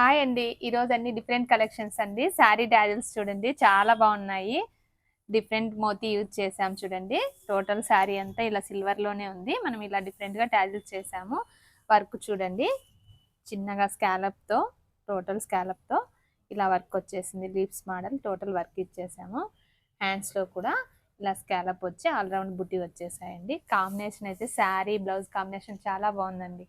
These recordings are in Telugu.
హాయ్ అండి. ఈరోజు అన్ని డిఫరెంట్ కలెక్షన్స్ అండి. శారీ డాజిల్స్ చూడండి. చాలా బాగున్నాయి. డిఫరెంట్ మోతీ యూజ్ చేసాము చూడండి. టోటల్ శారీ అంతా ఇలా సిల్వర్లోనే ఉంది. మనం ఇలా డిఫరెంట్గా డాజిల్స్ చేసాము వర్క్ చూడండి. చిన్నగా స్కాలప్తో టోటల్ స్కాలప్తో ఇలా వర్క్ వచ్చేసింది. లీప్స్ మోడల్ టోటల్ వర్క్ ఇచ్చేసాము. హ్యాండ్స్లో కూడా ఇలా స్కాలప్ వచ్చి ఆల్రౌండ్ బుట్టి వచ్చేసాయండి. కాంబినేషన్ అయితే శారీ బ్లౌజ్ కాంబినేషన్ చాలా బాగుందండి.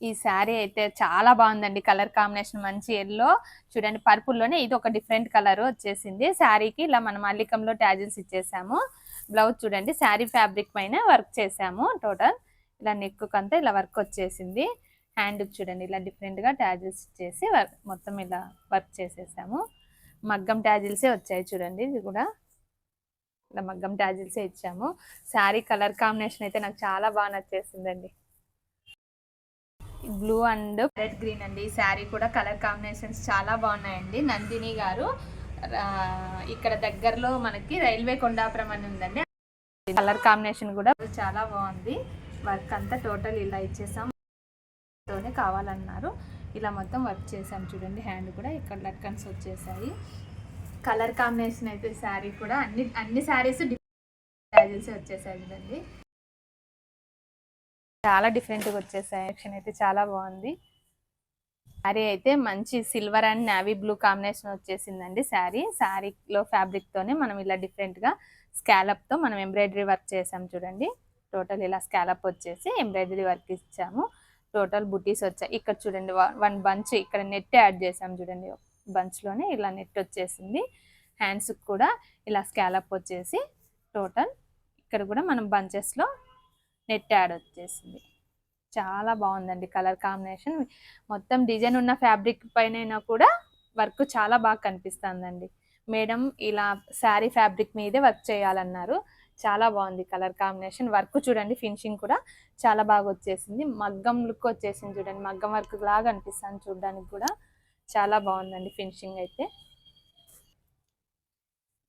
ఈ శారీ అయితే చాలా బాగుందండి. కలర్ కాంబినేషన్ మంచి ఎల్లో. చూడండి పర్పుల్లోనే ఇది ఒక డిఫరెంట్ కలర్ వచ్చేసింది. శారీకి ఇలా మనం అల్లికంలో ట్యాజిల్స్ ఇచ్చేసాము. బ్లౌజ్ చూడండి శారీ ఫ్యాబ్రిక్ పైన వర్క్ చేసాము. టోటల్ ఇలా నెక్కుకంతా ఇలా వర్క్ వచ్చేసింది. హ్యాండ్ చూడండి ఇలా డిఫరెంట్గా ట్యాజిల్స్ ఇచ్చేసి వర్క్ మొత్తం ఇలా వర్క్ చేసేసాము. మగ్గం ట్యాజిల్సే వచ్చాయి చూడండి ఇది కూడా. ఇలా మగ్గం ట్యాజిల్సే ఇచ్చాము. శారీ కలర్ కాంబినేషన్ అయితే నాకు చాలా బాగా నచ్చేసిందండి. బ్లూ అండ్ రెడ్ గ్రీన్ అండి. ఈ శారీ కూడా కలర్ కాంబినేషన్స్ చాలా బాగున్నాయండి. నందిని గారు ఇక్కడ దగ్గరలో మనకి రైల్వే కొండాపురం అని ఉందండి. కలర్ కాంబినేషన్ కూడా చాలా బాగుంది. వర్క్ అంతా టోటల్ ఇలా ఇచ్చేసాం. తోనే కావాలన్నారు. ఇలా మొత్తం వర్క్ చేసాం చూడండి. హ్యాండ్ కూడా ఇక్కడ లట్కన్స్ వచ్చేసాయి. కలర్ కాంబినేషన్ అయితే శారీ కూడా అన్ని అన్ని శారీస్ డిజైన్స్ వచ్చేసాయి చూడండి. చాలా డిఫరెంట్గా వచ్చేసాయి యాక్షన్ అయితే చాలా బాగుంది. శారీ అయితే మంచి silver and navy blue combination వచ్చేసిందండి శారీ శారీలో ఫ్యాబ్రిక్తోనే మనం ఇలా డిఫరెంట్గా స్కాలప్తో మనం ఎంబ్రాయిడరీ వర్క్ చేసాం చూడండి. టోటల్ ఇలా స్కాలప్ వచ్చేసి ఎంబ్రాయిడరీ వర్క్ ఇచ్చాము. టోటల్ బుటీస్ వచ్చాయి. ఇక్కడ చూడండి వన్ బంచ్ ఇక్కడ నెట్ యాడ్ చేసాం చూడండి. బంచ్లోనే ఇలా నెట్ వచ్చేసింది. హ్యాండ్స్కి కూడా ఇలా స్కాలప్ వచ్చేసి టోటల్ ఇక్కడ కూడా మనం బంచెస్లో నెట్ యాడ్ వచ్చేసింది. చాలా బాగుందండి కలర్ కాంబినేషన్. మొత్తం డిజైన్ ఉన్న ఫ్యాబ్రిక్ పైన కూడా వర్క్ చాలా బాగా కనిపిస్తుందండి. మేడం ఇలా శారీ ఫ్యాబ్రిక్ మీదే వర్క్ చేయాలన్నారు. చాలా బాగుంది కలర్ కాంబినేషన్. వర్క్ చూడండి ఫినిషింగ్ కూడా చాలా బాగా వచ్చేసింది. మగ్గం లుక్ వచ్చేసింది చూడండి. మగ్గం వర్క్ లాగా అనిపిస్తుంది చూడడానికి కూడా. చాలా బాగుందండి ఫినిషింగ్ అయితే.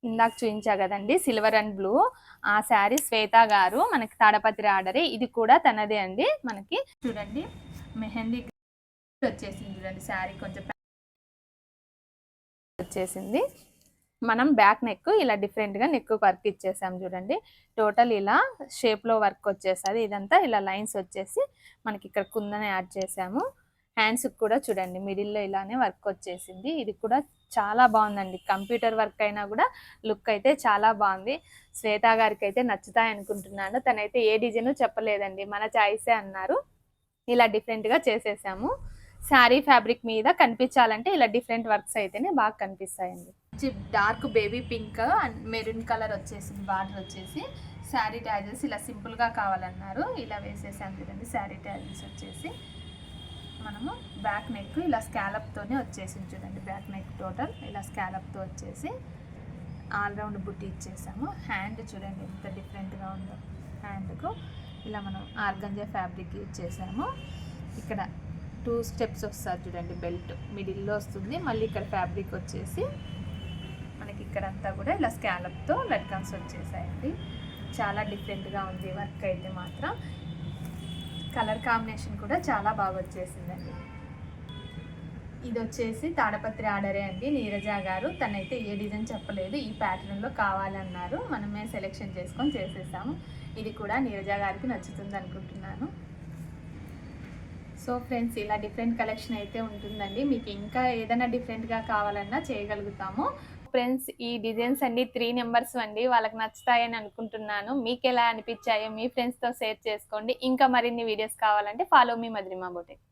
ఇందాక చూపించా కదండి సిల్వర్ అండ్ బ్లూ. ఆ శారీ శ్వేత గారు మనకి తాడపత్రి ఆర్డర్. ఇది కూడా తనదే అండి. మనకి చూడండి మెహందీ వచ్చేసింది చూడండి శారీ. కొంచెం వచ్చేసింది. మనం బ్యాక్ నెక్ ఇలా డిఫరెంట్గా నెక్ వర్క్ ఇచ్చేసాం చూడండి. టోటల్ ఇలా షేప్లో వర్క్ వచ్చేస్తుంది. ఇదంతా ఇలా లైన్స్ వచ్చేసి మనకి ఇక్కడ కుందని యాడ్ చేసాము. హ్యాండ్స్కి కూడా చూడండి మిడిల్లో ఇలానే వర్క్ వచ్చేసింది. ఇది కూడా చాలా బాగుందండి. కంప్యూటర్ వర్క్ అయినా కూడా లుక్ అయితే చాలా బాగుంది. శ్వేత గారికి అయితే నచ్చుతాయి అనుకుంటున్నాను. తనైతే ఏ డిజైన్ చెప్పలేదండి. మన చాయిసే అన్నారు. ఇలా డిఫరెంట్గా చేసేసాము. శారీ ఫ్యాబ్రిక్ మీద కనిపించాలంటే ఇలా డిఫరెంట్ వర్క్స్ అయితేనే బాగా కనిపిస్తాయండి. Dark baby pink and maroon colour వచ్చేసింది బార్డర్ వచ్చేసి. శారీ ట్యాజెస్ ఇలా సింపుల్గా కావాలన్నారు. ఇలా వేసేసాను చూడండి శారీ ట్యాజెస్ వచ్చేసి. మనము బ్యాక్ నెక్ ఇలా స్కాలప్తోనే వచ్చేసింది చూడండి. బ్యాక్ నెక్ టోటల్ ఇలా స్కాలప్తో వచ్చేసి ఆల్రౌండ్ బుట్టి ఇచ్చేసాము. హ్యాండ్ చూడండి ఎంత డిఫరెంట్గా ఉందో. హ్యాండ్కు ఇలా మనం ఆర్గంజా ఫ్యాబ్రిక్ యూజ్ చేసాము ఇక్కడ టూ స్టెప్స్ వస్తారు చూడండి బెల్ట్ మిడిల్లో వస్తుంది. మళ్ళీ ఇక్కడ ఫ్యాబ్రిక్ వచ్చేసి మనకి ఇక్కడంతా కూడా ఇలా స్కాలప్తో లట్కన్స్ వచ్చేసాయండి. చాలా డిఫరెంట్గా ఉంది వర్క్ అయితే మాత్రం. కలర్ కాంబినేషన్ కూడా చాలా బాగా వచ్చేసిందండి. ఇది వచ్చేసి తాడపత్రి ఆర్డరే అండి. నీరజ గారు తనైతే ఏ డిజైన్ చెప్పలేదు ఈ ప్యాటర్న్లో కావాలన్నారు. మనమే సెలెక్షన్ చేసుకొని చేసేసాము. ఇది కూడా నీరజ గారికి నచ్చుతుంది అనుకుంటున్నాను. సో ఫ్రెండ్స్ ఇలా డిఫరెంట్ కలెక్షన్ అయితే ఉంటుందండి. మీకు ఇంకా ఏదైనా డిఫరెంట్గా కావాలన్నా చేయగలుగుతాము. ఫ్రెండ్స్ ఈ డిజైన్స్ అండి త్రీ నెంబర్స్ అండి. వాళ్ళకి నచ్చుతాయని అనుకుంటున్నాను. మీకు ఎలా అనిపించాయో మీ ఫ్రెండ్స్తో షేర్ చేసుకోండి. ఇంకా మరిన్ని వీడియోస్ కావాలంటే ఫాలో మీ మధురిమా బొటిక్